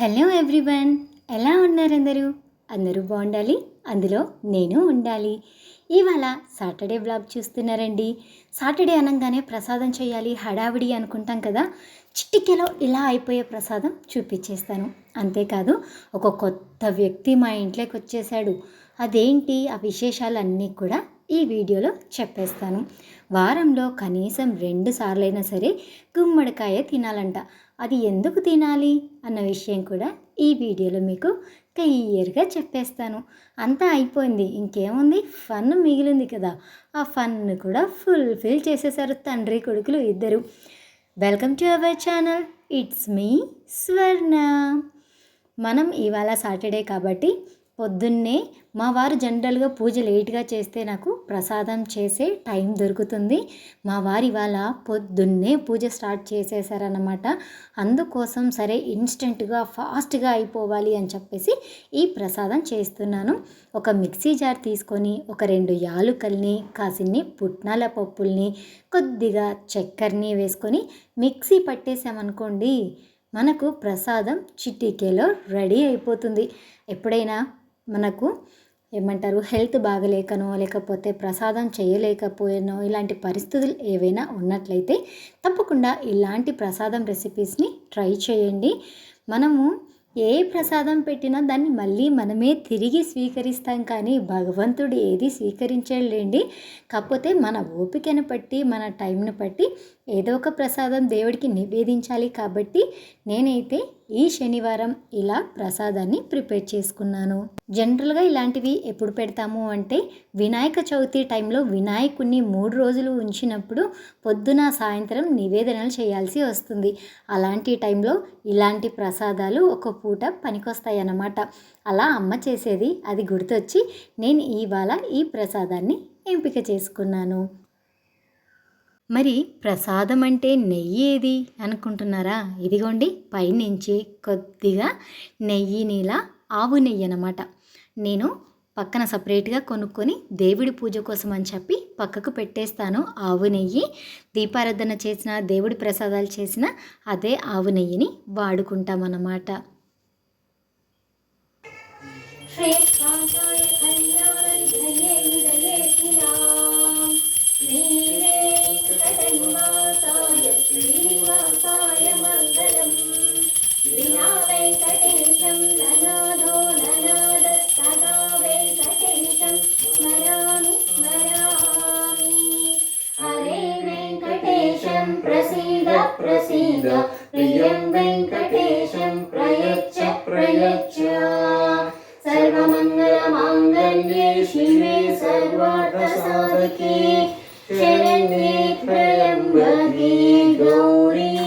Hello everyone ఎలా ఉన్నారు అందరూ అందరూ బాగుండాలి? అందులో నేను ఉండాలి. ఇవాళ సాటర్డే బ్లాగ్ చూస్తున్నారండి. సాటర్డే అనగానే ప్రసాదం చేయాలి హడావిడి అనుకుంటాం కదా? చిట్టికెలో ఇలా అయిపోయే ప్రసాదం చూపించేస్తాను. అంతేకాదు ఒక కొత్త వ్యక్తి మా ఇంట్లోకి వచ్చేసాడు అదేంటి? ఆ విశేషాలన్నీ కూడా ఈ వీడియోలో చెప్పేస్తాను. వారంలో కనీసం రెండు సార్లైనా సరే గుమ్మడికాయ తినాలంట. అది ఎందుకు తినాలి అన్న విషయం కూడా ఈ వీడియోలో మీకు క్లియర్గా చెప్పేస్తాను. అంతా అయిపోయింది. ఇంకేముంది? ఫన్ మిగిలింది కదా. ఆ ఫన్ కూడా ఫుల్ఫిల్ చేసేసారు తండ్రి కొడుకులు ఇద్దరు. Welcome to our channel. It's me Swarna. మనం ఇవాళ సాటర్డే కాబట్టి పొద్దున్నే మా వారు జనరల్గా పూజ లేట్గా చేస్తే నాకు ప్రసాదం చేసే టైం దొరుకుతుంది. మా వారు ఇవాళ పొద్దున్నే పూజ స్టార్ట్ చేసేసారనమాట అందుకోసం సరే ఇన్స్టెంట్గా ఫాస్ట్గా అయిపోవాలి అని చెప్పేసి ఈ ప్రసాదం చేస్తున్నాను. ఒక మిక్సీ జార్ తీసుకొని ఒక రెండు యాలుకల్ని కాసిన్ని పుట్నాల పప్పుల్ని కొద్దిగా చక్కెరని వేసుకొని మిక్సీ పట్టేసామనుకోండి మనకు ప్రసాదం చిటికేలో రెడీ అయిపోతుంది. ఎప్పుడైనా మనకు ఏమంటారు హెల్త్ బాగలేకనో లేకపోతే ప్రసాదం చేయలేకపోయానో ఇలాంటి పరిస్థితులు ఏవైనా ఉన్నట్లయితే తప్పకుండా ఇలాంటి ప్రసాదం రెసిపీస్ని ట్రై చేయండి. మనము ఏ ప్రసాదం పెట్టినా దాన్ని మళ్ళీ మనమే తిరిగి స్వీకరిస్తాం కానీ భగవంతుడు ఏది స్వీకరించలేండి. కాకపోతే మన ఓపికను బట్టి మన టైంను బట్టి ఏదో ఒక ప్రసాదం దేవుడికి నివేదించాలి కాబట్టి నేనైతే ఈ శనివారం ఇలా ప్రసాదాన్ని ప్రిపేర్ చేసుకున్నాను. జనరల్గా ఇలాంటివి ఎప్పుడు పెడతాము అంటే వినాయక చవితి టైంలో వినాయకుడిని మూడు రోజులు ఉంచినప్పుడు పొద్దున సాయంత్రం నివేదనలు చేయాల్సి వస్తుంది. అలాంటి టైంలో ఇలాంటి ప్రసాదాలు ఒక పూట పనికొస్తాయి అన్నమాట అలా అమ్మ చేసేది అది గుర్తొచ్చి నేను ఇవాళ ఈ ప్రసాదాన్ని ఎంపిక చేసుకున్నాను. మరి ప్రసాదం అంటే నెయ్యి ఏది అనుకుంటున్నారా? ఇదిగోండి పైనుంచి కొద్దిగా నెయ్యిని ఇలా ఆవు నెయ్యి అనమాట నేను పక్కన సపరేట్గా కొనుక్కొని దేవుడి పూజ కోసం అని చెప్పి పక్కకు పెట్టేస్తాను ఆవు నెయ్యి. దీపారాధన చేసిన దేవుడి ప్రసాదాలు చేసిన అదే ఆవు నెయ్యిని వాడుకుంటామన్నమాట. శ్రీ प्रसीद प्रियं वेङ्कटेशं प्रयच्छ प्रयच्छ। सर्वमङ्गलमाङ्गल्ये शिवे सर्वार्थसाधके शरण्ये त्र्यम्बके गौरी।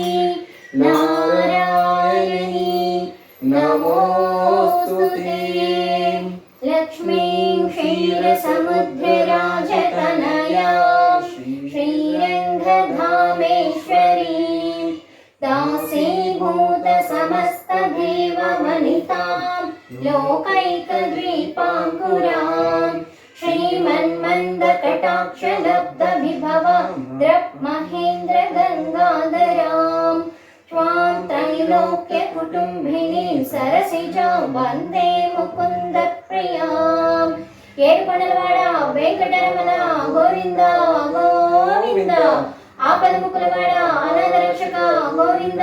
नारायणी नमोऽस्तु ते। लक्ष्मीं क्षीरसमुद्रराजतनया दासीभूतसमस्तदेववनितां लोकैकद्वीपाङ्कुराम् श्रीमन्मन्दकटाक्षलब्धविभव द्रप्महेन्द्रगङ्गाधरां त्वां त्रैलोक्यकुटुम्बिनीं सरसिजां वन्दे मुकुन्दप्रियाम् ఏడుకొండలవాడ వెంకటరమణ గోవింద గోవింద ఆపద ముకులవాడ అనాథ రక్షక గోవింద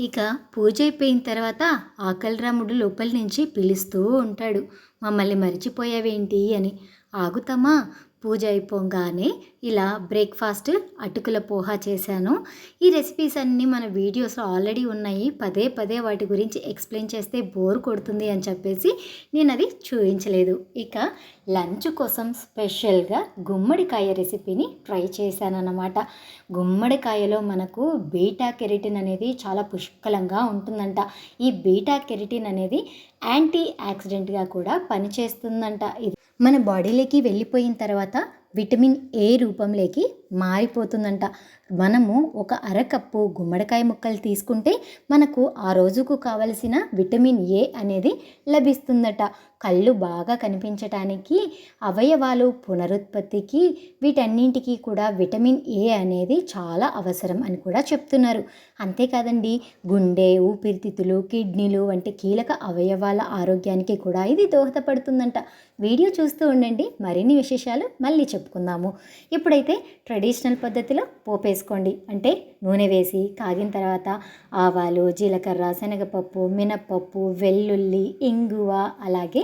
ఇక పూజ అయిపోయిన తర్వాత ఆకలి రాముడు లోపల నుంచి పిలుస్తూ ఉంటాడు. మమ్మల్ని మర్చిపోయావేంటి అని. ఆగుతామా పూజ అయిపోగానే ఇలా బ్రేక్ఫాస్ట్ అటుకుల పోహా చేశాను. ఈ రెసిపీస్ అన్నీ మన వీడియోస్లో ఆల్రెడీ ఉన్నాయి. పదే పదే వాటి గురించి ఎక్స్ప్లెయిన్ చేస్తే బోర్ కొడుతుంది అని చెప్పేసి నేను అది చూపించలేదు. ఇక లంచ్ కోసం స్పెషల్గా గుమ్మడికాయ రెసిపీని ట్రై చేశానన్నమాట. గుమ్మడికాయలో మనకు బీటా కెరటిన్ అనేది చాలా పుష్కలంగా ఉంటుందంట. ఈ బీటా కెరటిన్ అనేది యాంటీ యాక్సిడెంట్గా కూడా పనిచేస్తుందంట. ఇది మన బాడీలోకి వెళ్ళిపోయిన తర్వాత విటమిన్ ఏ రూపంలోకి మారిపోతుందంట. మనము ఒక అరకప్పు గుమ్మడికాయ ముక్కలు తీసుకుంటే మనకు ఆ రోజుకు కావలసిన విటమిన్ ఏ అనేది లభిస్తుందట. కళ్ళు బాగా కనిపించటానికి అవయవాలు పునరుత్పత్తికి వీటన్నింటికి కూడా విటమిన్ ఏ అనేది చాలా అవసరం అని కూడా చెప్తున్నారు. అంతేకాదండి గుండె ఊపిరితిత్తులు కిడ్నీలు వంటి కీలక అవయవాల ఆరోగ్యానికి కూడా ఇది దోహదపడుతుందంట. వీడియో చూస్తూ ఉండండి. మరిన్ని విశేషాలు మళ్ళీ చెప్పుకుందాము. ఇప్పుడైతే ట్రెడిషనల్ పద్ధతిలో పోపేసుకోండి. అంటే నూనె వేసి కాగిన తర్వాత ఆవాలు జీలకర్ర శనగపప్పు మినప్పప్పు వెల్లుల్లి ఇంగువ అలాగే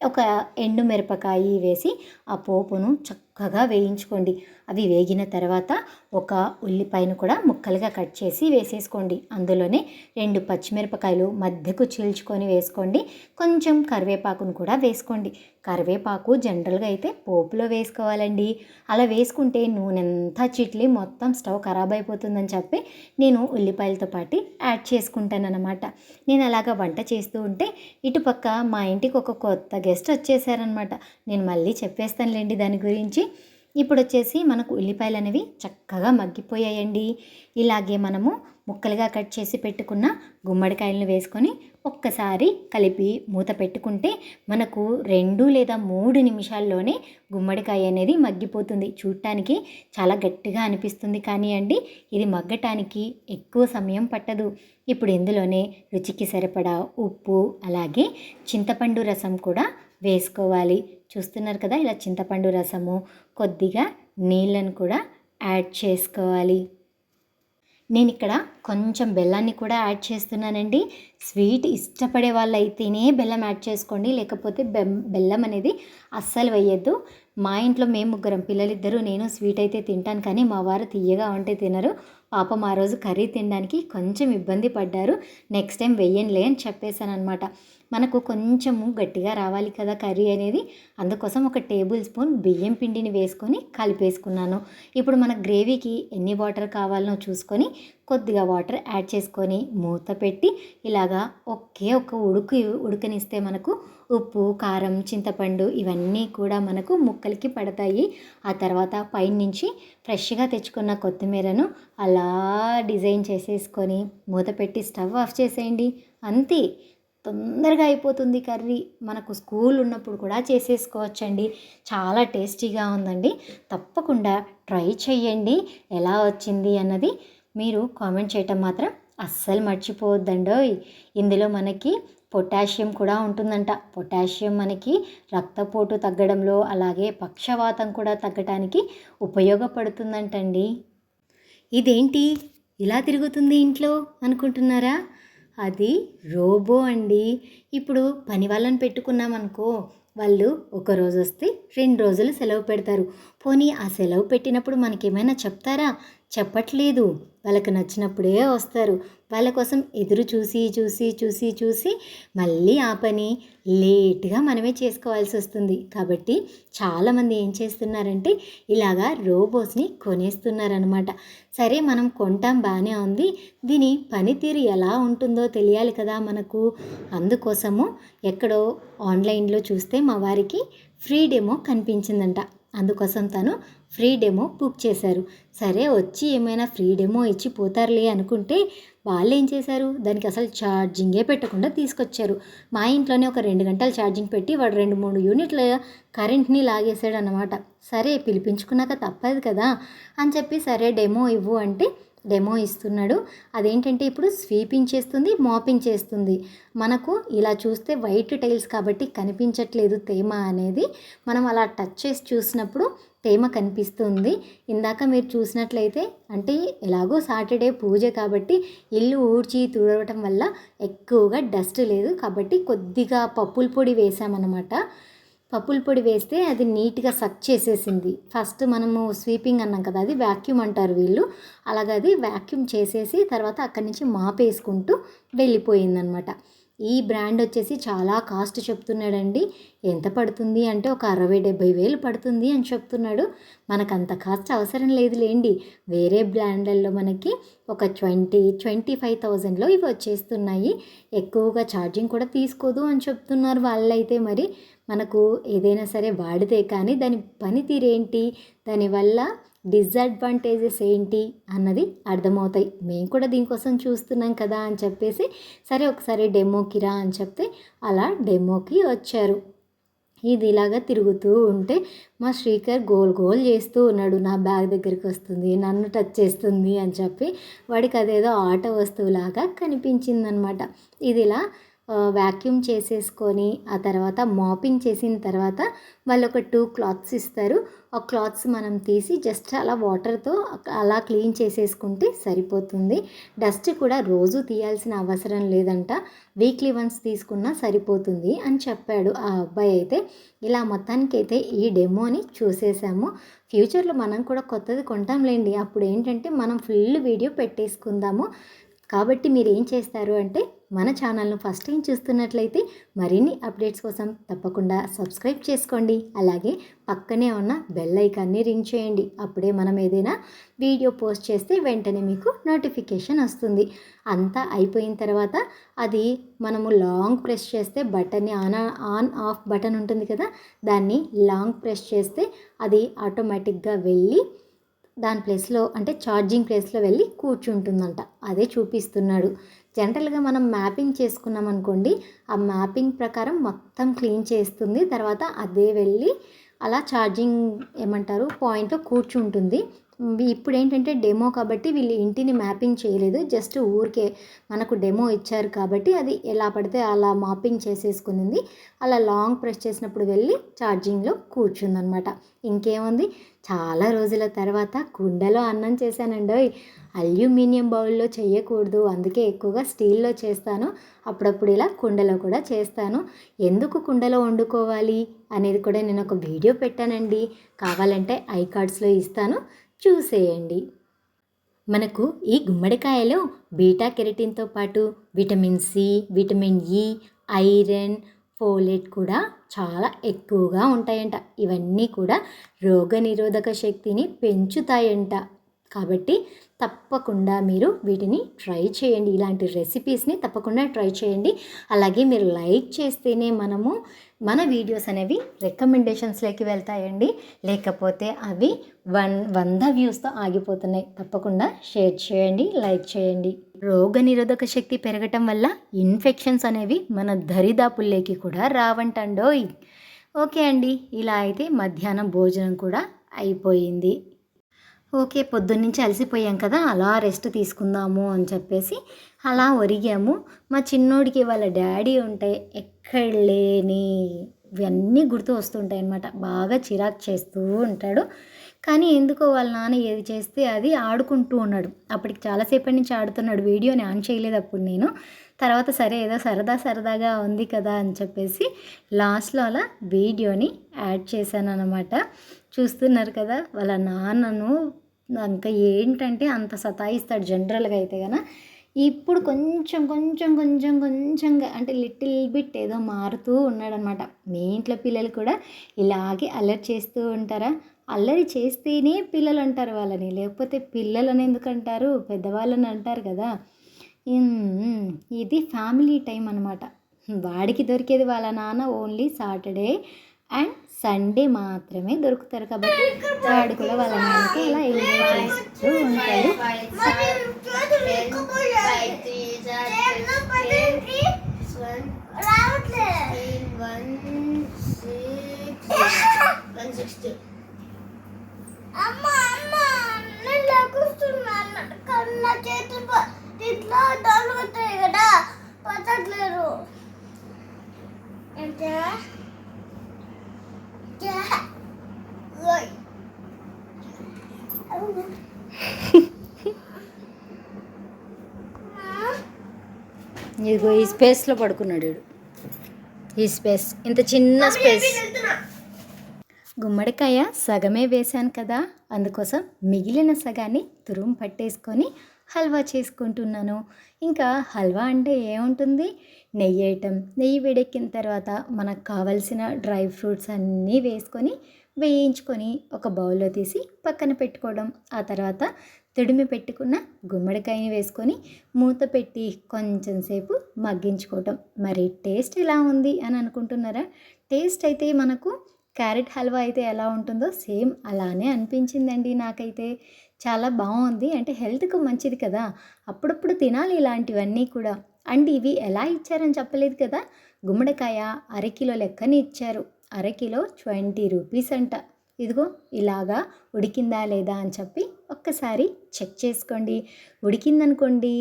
ఒక ఎండు మిరపకాయ వేసి ఆ పోపును చక్కగా వేయించుకోండి. అవి వేగిన తర్వాత ఒక ఉల్లిపాయను కూడా ముక్కలుగా కట్ చేసి వేసేసుకోండి. అందులోనే రెండు పచ్చిమిరపకాయలు మధ్యకు చీల్చుకొని వేసుకోండి. కొంచెం కరివేపాకును కూడా వేసుకోండి. కరివేపాకు జనరల్గా అయితే పోపులో వేసుకోవాలండి. అలా వేసుకుంటే నూనె అంతా చిట్లి మొత్తం స్టవ్ ఖరాబ్ అయిపోతుందని చెప్పి నేను ఉల్లిపాయలతో పాటు యాడ్ చేసుకుంటాను అనమాట నేను అలాగా వంట చేస్తూ ఉంటే ఇటుపక్క మా ఇంటికి ఒక కొత్త గెస్ట్ వచ్చేసారనమాట నేను మళ్ళీ చెప్పేస్తానులేండి దాని గురించి. ఇప్పుడు వచ్చేసి మనకు ఉల్లిపాయలు అనేవి చక్కగా మగ్గిపోయాయండి. ఇలాగే మనము ముక్కలుగా కట్ చేసి పెట్టుకున్న గుమ్మడికాయలను వేసుకొని ఒక్కసారి కలిపి మూత పెట్టుకుంటే మనకు రెండు లేదా మూడు నిమిషాల్లోనే గుమ్మడికాయ అనేది మగ్గిపోతుంది. చూడటానికి చాలా గట్టిగా అనిపిస్తుంది కానీ అండి ఇది మగ్గటానికి ఎక్కువ సమయం పట్టదు. ఇప్పుడు ఇందులోనే రుచికి సరిపడా ఉప్పు అలాగే చింతపండు రసం కూడా వేసుకోవాలి. చూస్తున్నారు కదా ఇలా చింతపండు రసము కొద్దిగా నీళ్ళను కూడా యాడ్ చేసుకోవాలి. నేను ఇక్కడ కొంచెం బెల్లాన్ని కూడా యాడ్ చేస్తున్నానండి. స్వీట్ ఇష్టపడే వాళ్ళు అయితేనే బెల్లం యాడ్ చేసుకోండి. లేకపోతే బెల్లం అనేది అస్సలు వేయద్దు. మా ఇంట్లో మేము ముగ్గురం పిల్లలిద్దరూ నేను స్వీట్ అయితే తింటాను కానీ మా వారు తీయగా ఉంటే తినరు. పాపం ఆ రోజు కర్రీ తినడానికి కొంచెం ఇబ్బంది పడ్డారు. నెక్స్ట్ టైం వెయ్యనులే అని చెప్పేశాను అనమాట మనకు కొంచెము గట్టిగా రావాలి కదా కర్రీ అనేది. అందుకోసం ఒక టేబుల్ స్పూన్ బియ్యం పిండిని వేసుకొని కలిపేసుకున్నాను. ఇప్పుడు మన గ్రేవీకి ఎన్ని వాటర్ కావాలనో చూసుకొని కొద్దిగా వాటర్ యాడ్ చేసుకొని మూత పెట్టి ఇలాగా ఒకే ఒక ఉడుకు ఉడకనిస్తే మనకు ఉప్పు కారం చింతపండు ఇవన్నీ కూడా మనకు ముక్కలకి పడతాయి. ఆ తర్వాత పైనుంచి ఫ్రెష్గా తెచ్చుకున్న కొత్తిమీరను అలా డిజైన్ చేసేసుకొని మూత పెట్టి స్టవ్ ఆఫ్ చేసేయండి. అంతే. తొందరగా అయిపోతుంది కర్రీ. మనకు స్కూల్ ఉన్నప్పుడు కూడా చేసేసుకోవచ్చండి. చాలా టేస్టీగా ఉందండి. తప్పకుండా ట్రై చేయండి ఎలా వచ్చింది అన్నది మీరు కామెంట్ చేయటం మాత్రం అస్సలు మర్చిపోవద్దండోయ్. ఇందులో మనకి పొటాషియం కూడా ఉంటుందంట. పొటాషియం మనకి రక్తపోటు తగ్గడంలో అలాగే పక్షవాతం కూడా తగ్గటానికి ఉపయోగపడుతుందంటండి. ఇదేంటి? ఇలా తిరుగుతుంది ఇంట్లో అనుకుంటున్నారా? అది రోబో అండి. ఇప్పుడు పని వాళ్ళని పెట్టుకున్నామనుకో వాళ్ళు ఒక రోజు వస్తే రెండు రోజులు సెలవు పెడతారు. పోనీ ఆ సెలవు పెట్టినప్పుడు మనకేమైనా చెప్తారా? చెప్పట్లేదు. వాళ్ళకి నచ్చినప్పుడే వస్తారు. వాళ్ళ కోసం ఎదురు చూసి చూసి చూసి చూసి మళ్ళీ ఆ పని లేట్గా మనమే చేసుకోవాల్సి వస్తుంది. కాబట్టి చాలామంది ఏం చేస్తున్నారంటే ఇలాగా రోబోస్ని కొనేస్తున్నారనమాట సరే మనం కొంటాం బాగానే ఉంది. దీని పనితీరు ఎలా ఉంటుందో తెలియాలి కదా మనకు. అందుకోసము ఎక్కడో ఆన్లైన్లో చూస్తే మా వారికి ఫ్రీ డెమో కనిపించిందంట. అందుకోసం తను ఫ్రీ డెమో బుక్ చేశారు. సరే వచ్చి ఏమైనా ఫ్రీ డెమో ఇచ్చి పోతారులే అనుకుంటే వాళ్ళు ఏం చేశారు? దానికి అసలు ఛార్జింగే పెట్టకుండా తీసుకొచ్చారు. మా ఇంట్లోనే ఒక రెండు గంటలు ఛార్జింగ్ పెట్టి వాడు రెండు మూడు యూనిట్ల కరెంట్ని లాగేశాడు అనమాట సరే పిలిపించుకున్నాక తప్పదు కదా అని చెప్పి సరే డెమో ఇవ్వు అంటే డెమో ఇస్తున్నాడు. అదేంటంటే ఇప్పుడు స్వీపింగ్ చేస్తుంది మాపింగ్ చేస్తుంది. మనకు ఇలా చూస్తే వైట్ టైల్స్ కాబట్టి కనిపించట్లేదు తేమ అనేది. మనం అలా టచ్ చేసి చూసినప్పుడు తేమ కనిపిస్తుంది. ఇందాక మీరు చూసినట్లయితే అంటే ఎలాగో సాటర్డే పూజ కాబట్టి ఇల్లు ఊడ్చి తుడవటం వల్ల ఎక్కువగా డస్ట్ లేదు కాబట్టి కొద్దిగా పప్పుల పొడి వేసామన్నమాట. పప్పుల పొడి వేస్తే అది నీట్గా సక్ చేసేసింది. ఫస్ట్ మనము స్వీపింగ్ అన్నాం కదా అది వ్యాక్యూమ్ అంటారు వీళ్ళు. అలాగ అది వ్యాక్యూమ్ చేసేసి తర్వాత అక్కడి నుంచి మాపేసుకుంటూ వెళ్ళిపోయిందనమాట. ఈ బ్రాండ్ వచ్చేసి చాలా కాస్ట్ చెప్తున్నాడండి. ఎంత పడుతుంది అంటే ఒక అరవై డెబ్బై వేలు పడుతుంది అని చెప్తున్నాడు. మనకు అంత కాస్ట్ అవసరం లేదు లేండి వేరే బ్రాండ్లలో మనకి ఒక ట్వంటీ ట్వంటీ ఫైవ్ థౌజండ్లో ఇవి వచ్చేస్తున్నాయి. ఎక్కువగా ఛార్జింగ్ కూడా తీసుకోదు అని చెప్తున్నారు వాళ్ళైతే మరి. మనకు ఏదైనా సరే వాడితే కానీ దాని పనితీరేంటి దానివల్ల డిసడ్వాంటేజెస్ ఏంటి? అన్నది అర్థమవుతాయి. మేము కూడా దీనికోసం చూస్తున్నాం కదా అని చెప్పేసి సరే ఒకసారి డెమోకి రా అని చెప్తే అలా డెమోకి వచ్చారు. ఇది ఇలాగా తిరుగుతూ ఉంటే మా శ్రీకర్ గోల్ గోల్ చేస్తూ ఉన్నాడు. నా బ్యాగ్ దగ్గరికి వస్తుంది నన్ను టచ్ చేస్తుంది అని చెప్పి వాడికి అదేదో ఆట వస్తువులాగా కనిపించిందనమాట. ఇది ఇలా వ్యాక్యూమ్ చేసేసుకొని ఆ తర్వాత మాపింగ్ చేసిన తర్వాత వాళ్ళు ఒక టూ క్లాత్స్ ఇస్తారు. ఆ క్లాత్స్ మనం తీసి జస్ట్ అలా వాటర్తో అలా క్లీన్ చేసేసుకుంటే సరిపోతుంది. డస్ట్ కూడా రోజు తీయాల్సిన అవసరం లేదంట. వీక్లీ వన్స్ తీసుకున్నా సరిపోతుంది అని చెప్పాడు ఆ అబ్బాయి అయితే. ఇలా మొత్తానికైతే ఈ డెమోని చూసేసాము. ఫ్యూచర్లో మనం కూడా కొత్తది కొంటాంలేండి. అప్పుడు ఏంటంటే మనం ఫుల్ వీడియో పెట్టేసుకుందాము. కాబట్టి మీరు ఏం చేస్తారు అంటే మన ఛానల్ను ఫస్ట్ టైం చూస్తున్నట్లయితే మరిన్ని అప్డేట్స్ కోసం తప్పకుండా సబ్స్క్రైబ్ చేసుకోండి. అలాగే పక్కనే ఉన్న బెల్ ఐకాన్ని రింగ్ చేయండి. అప్పుడే మనం ఏదైనా వీడియో పోస్ట్ చేస్తే వెంటనే మీకు నోటిఫికేషన్ వస్తుంది. అంతా అయిపోయిన తర్వాత అది మనము లాంగ్ ప్రెస్ చేస్తే బటన్ని ఆన్ ఆన్ ఆఫ్ బటన్ ఉంటుంది కదా? దాన్ని లాంగ్ ప్రెస్ చేస్తే అది ఆటోమేటిక్గా వెళ్ళి దాని ప్లేస్లో అంటే ఛార్జింగ్ ప్లేస్లో వెళ్ళి కూర్చుంటుందంట. అదే చూపిస్తున్నాడు. జనరల్గా మనం మ్యాపింగ్ చేసుకున్నాం అనుకోండి ఆ మ్యాపింగ్ ప్రకారం మొత్తం క్లీన్ చేస్తుంది. తర్వాత అదే వెళ్ళి అలా ఛార్జింగ్ ఏమంటారు పాయింట్లో కూర్చుంటుంది. ఇప్పుడు ఏంటంటే డెమో కాబట్టి వీళ్ళు ఇంటిని మ్యాపింగ్ చేయలేదు. జస్ట్ ఊరికే మనకు డెమో ఇచ్చారు కాబట్టి అది ఎలా పడితే అలా మాపింగ్ చేసేసుకునింది. అలా లాంగ్ ప్రెస్ చేసినప్పుడు వెళ్ళి ఛార్జింగ్లో కూర్చుందనమాట. ఇంకేముంది? చాలా రోజుల తర్వాత కుండలో అన్నం చేశానండి అల్యూమినియం బౌల్లో చేయకూడదు. అందుకే ఎక్కువగా స్టీల్లో చేస్తాను. అప్పుడప్పుడు ఇలా కుండలో కూడా చేస్తాను. ఎందుకు కుండలో వండుకోవాలి? అనేది కూడా నేను ఒక వీడియో పెట్టానండి. కావాలంటే ఐ కార్డ్స్లో ఇస్తాను. చూసేయండి. మనకు ఈ గుమ్మడికాయలో బీటా కెరటిన్తో పాటు vitamin C vitamin E iron folate కూడా చాలా ఎక్కువగా ఉంటాయంట. ఇవన్నీ కూడా రోగనిరోధక శక్తిని పెంచుతాయంట. కాబట్టి తప్పకుండా మీరు వీటిని ట్రై చేయండి. ఇలాంటి రెసిపీస్ని తప్పకుండా ట్రై చేయండి. అలాగే మీరు లైక్ చేస్తేనే మనము మన వీడియోస్ అనేవి రికమెండేషన్స్లోకి వెళ్తాయండి. లేకపోతే అవి వన్ వంద వ్యూస్తో ఆగిపోతున్నాయి. తప్పకుండా షేర్ చేయండి లైక్ చేయండి. రోగ నిరోధక శక్తి పెరగటం వల్ల ఇన్ఫెక్షన్స్ అనేవి మన దరిదాపుల్లోకి కూడా రావంటండోయ్. ఓకే అండి. ఇలా అయితే మధ్యాహ్నం భోజనం కూడా అయిపోయింది. ఓకే పొద్దున్నుంచి అలసిపోయాం కదా అలా రెస్ట్ తీసుకుందాము అని చెప్పేసి అలా ఒరిగాము. మా చిన్నోడికి వాళ్ళ డాడీ ఉంటే ఎక్కడ లేని ఇవన్నీ గుర్తు వస్తుంటాయి అనమాట బాగా చిరాకు చేస్తూ ఉంటాడు. కానీ ఎందుకో వాళ్ళ నాన్న ఏది చేస్తే అది ఆడుకుంటూ ఉన్నాడు. అప్పటికి చాలాసేపటి నుంచి ఆడుతున్నాడు. వీడియోని ఆన్ చేయలేదు అప్పుడు నేను. తర్వాత సరే ఏదో సరదా సరదాగా ఉంది కదా అని చెప్పేసి లాస్ట్లో అలా వీడియోని యాడ్ చేశాను అనమాట చూస్తున్నారు కదా వాళ్ళ నాన్నను ఇంకా ఏంటంటే అంత సతాయిస్తాడు జనరల్గా అయితే కనుక ఇప్పుడు కొంచెం కొంచెం కొంచెం కొంచెంగా అంటే లిటిల్ బిట్ ఏదో మారుతూ ఉన్నాడనమాట. మీ ఇంట్లో పిల్లలు కూడా ఇలాగే అల్లరి చేస్తూ ఉంటారా? అల్లరి చేస్తేనే పిల్లలు అంటారు వాళ్ళని. లేకపోతే పిల్లలని ఎందుకు అంటారు? పెద్దవాళ్ళని అంటారు కదా. ఇది ఫ్యామిలీ టైం అనమాట. వాడికి దొరికేది వాళ్ళ నాన్న ఓన్లీ సాటర్డే అండ్ సండే మాత్రమే దొరుకుతారు కాబట్టి వాడు కూడా వాళ్ళ నాన్నకి ఇలా ఎంజాయ్ చేస్తూ ఉంటారు అమ్మ ఇట్లా తగులుతాయి కదా పచ్చట్లేరు అంటే ఇదిగో ఈ స్పేస్లో పడుకున్నాడు ఈ స్పేస్ ఇంత చిన్న స్పేస్ గుమ్మడికాయ సగమే వేశాను కదా అందుకోసం మిగిలిన సగాన్ని తురుము పట్టేసుకొని హల్వా చేసుకుంటున్నాను. ఇంకా హల్వా అంటే ఏముంటుంది? నెయ్యి వేయటం నెయ్యి వేడెక్కిన తర్వాత మనకు కావలసిన డ్రై ఫ్రూట్స్ అన్నీ వేసుకొని వేయించుకొని ఒక బౌల్లో తీసి పక్కన పెట్టుకోవడం. ఆ తర్వాత తుడిమి పెట్టుకున్న గుమ్మడికాయని వేసుకొని మూత పెట్టి కొంచెం సేపు మగ్గించుకోవటం. మరి టేస్ట్ ఎలా ఉంది అని అనుకుంటున్నారా? టేస్ట్ అయితే మనకు క్యారెట్ హల్వా అయితే ఎలా ఉంటుందో సేమ్ అలానే అనిపించిందండి నాకైతే. చాలా బాగుంది. అంటే హెల్త్కు మంచిది కదా. అప్పుడప్పుడు తినాలి ఇలాంటివన్నీ కూడా. అండ్ ఇవి ఎలా ఇచ్చారని చెప్పలేదు కదా. గుమ్మడికాయ అరకిలో లెక్కని ఇచ్చారు. అరకిలో ట్వంటీ రూపీస్ అంట. ఇదిగో ఇలాగా ఉడికిందా లేదా అని చెప్పి ఒక్కసారి చెక్ చేసుకోండి. ఉడికిందనుకోండి.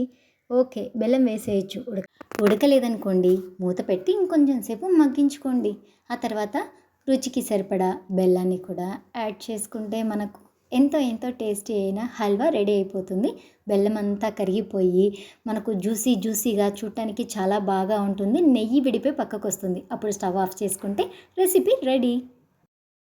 ఓకే బెల్లం వేసేయచ్చు. ఉడక ఉడకలేదనుకోండి. మూత పెట్టి ఇంకొంచెం సేపు మగ్గించుకోండి. ఆ తర్వాత రుచికి సరిపడా బెల్లాన్ని కూడా యాడ్ చేసుకుంటే మనకు ఎంతో ఎంతో టేస్టీ అయిన హల్వా రెడీ అయిపోతుంది. బెల్లం అంతా కరిగిపోయి మనకు జ్యూసీ జ్యూసీగా చూడటానికి చాలా బాగా ఉంటుంది. నెయ్యి విడిపోయి పక్కకు వస్తుంది అప్పుడు స్టవ్ ఆఫ్ చేసుకుంటే రెసిపీ రెడీ.